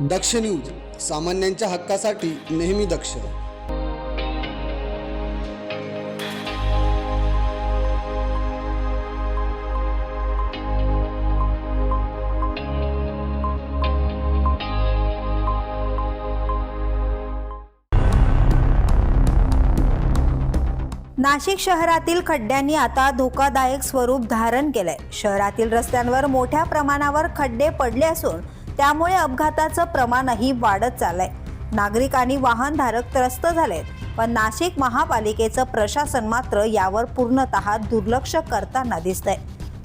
दक्ष news सामान्यांच्या हक्कासाठी नेहमी दक्ष. नाशिक शहरातील खड्ड्यांनी आता धोकादायक स्वरूप धारण केलंय. शहरातील रस्त्यांवर मोठ्या प्रमाणावर खड्डे पडले असून त्यामुळे अपघाताचं प्रमाणही वाढत चाललंय. नागरिक आणि वाहनधारक त्रस्त झालेत पण नाशिक महापालिकेचं प्रशासन मात्र यावर पूर्णतः दुर्लक्ष करताना दिसतंय.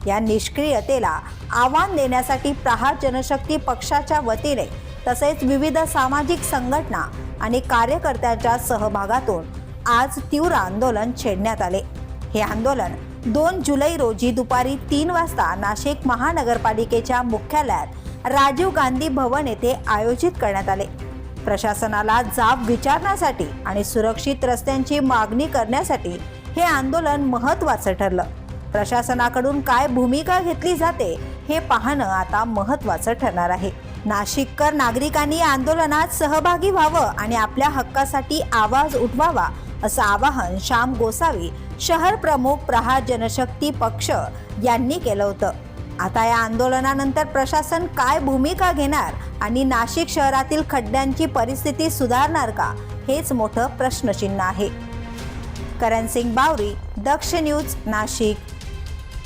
या निष्क्रियतेला आव्हान देण्यासाठी प्रहार जनशक्ती पक्षाच्या वतीने तसेच विविध सामाजिक संघटना आणि कार्यकर्त्यांच्या सहभागातून आज तीव्र आंदोलन छेडण्यात आले. हे आंदोलन दोन जुलै रोजी दुपारी तीन वाजता नाशिक महानगरपालिकेच्या मुख्यालयात राजीव गांधी भवन येथे आयोजित करण्यात आले. प्रशासनाला जाब विचारण्यासाठी आणि सुरक्षित रस्त्यांची मागणी करण्यासाठी हे आंदोलन महत्त्वाचं ठरलं. प्रशासनाकडून काय भूमिका घेतली जाते हे पाहणं आता महत्त्वाचं ठरणार आहे. नाशिककर नागरिकांनी आंदोलनात सहभागी व्हावं आणि आपल्या हक्कासाठी आवाज उठवावा असं आवाहन श्याम गोसावी शहर प्रमुख प्रहार जनशक्ती पक्ष यांनी केलं होतं. आता या आंदोलनानंतर प्रशासन काय भूमिका घेणार आणि नाशिक शहरातील खड्ड्यांची परिस्थिती सुधारणार का हेच मोठं प्रश्नचिन्ह आहे. करण सिंग बावरी दक्ष न्यूज नाशिक.